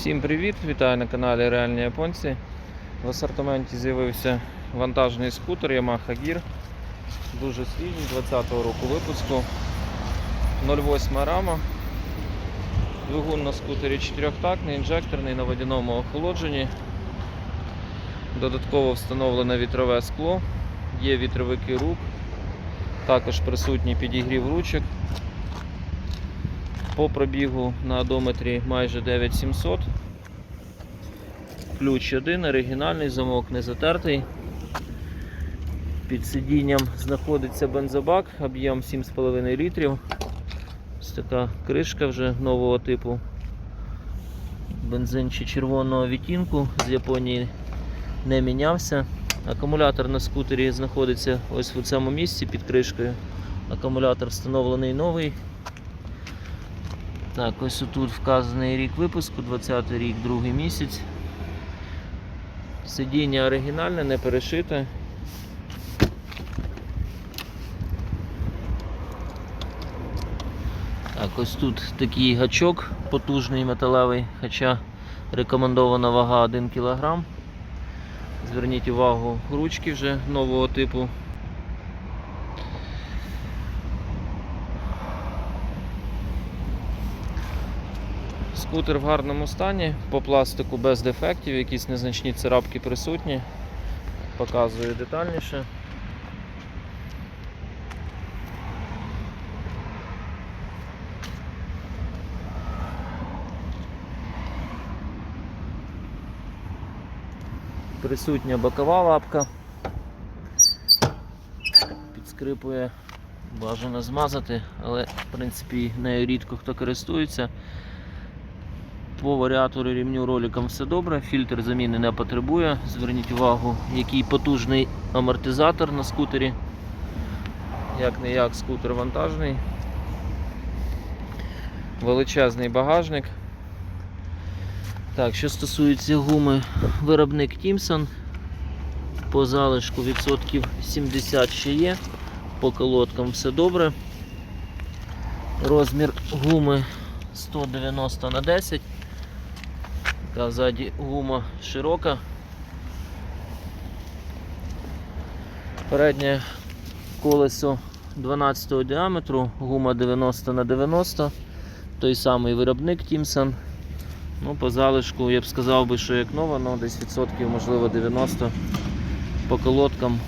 Всім привіт! Вітаю на каналі Реальні Японці. В асортименті з'явився вантажний скутер Yamaha Gear. Дуже свіжий, 20-го року випуску. 0,8 рама. Двигун на скутері 4-тактний, інжекторний на водяному охолодженні. Додатково встановлене вітрове скло, є вітровики рук, також присутній підігрів ручок. По пробігу на одометрі майже 9700. Ключ один, оригінальний замок не затертий. Під сидінням знаходиться бензобак, об'єм 7,5 літрів. Ось така кришка вже нового типу. Бензин чи червоного відтінку з Японії не мінявся. Акумулятор на скутері знаходиться ось в цьому місці під кришкою. Акумулятор встановлений новий. Так, ось тут вказаний рік випуску, 20 рік, другий місяць. Сидіння оригінальне, не перешите. Так, ось тут такий гачок потужний металевий, хоча рекомендована вага 1 кг. Зверніть увагу, ручки вже нового типу. Скутер в гарному стані, по пластику без дефектів, якісь незначні царапки присутні. Показую детальніше. Присутня бокова лапка. Підскрипує, бажано змазати, але в принципі нею рідко хто користується. По варіатору рівню роликам все добре, фільтр заміни не потребує. Зверніть увагу, який потужний амортизатор на скутері. Як не як скутер вантажний. Величезний багажник. Так, що стосується гуми, виробник Тімсон. По залишку відсотків 70 ще є. По колодкам все добре. Розмір гуми 190 на 10. Така ззаді гума широка. Переднє колесо 12 діаметру, гума 90 на 90 той самий виробник Тімсон. Ну, по залишку я б сказав би, що як нова, але десь відсотків, можливо, 90 по колодкам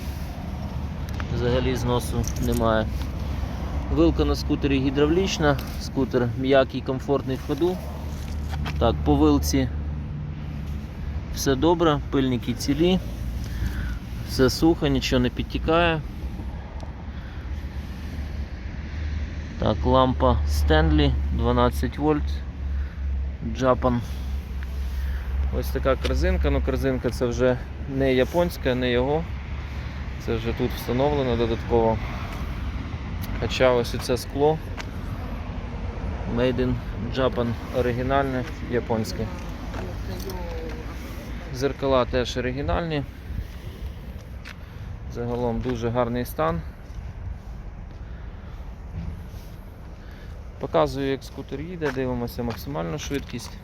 взагалі зносу немає. Вилка на скутері гідравлічна, скутер м'який, комфортний в ходу. Так, по вилці все добре, пильники цілі, все сухо, нічого не підтікає. Так, лампа Стенлі 12 вольт. Japan. Ось така корзинка, ну корзинка це вже не японська, не його. Це вже тут встановлено додатково. Хоча ось це скло Made in Japan оригінальне японське. Зеркала теж оригінальні. Загалом дуже гарний стан. Показую, як скутер їде, дивимося максимальну швидкість.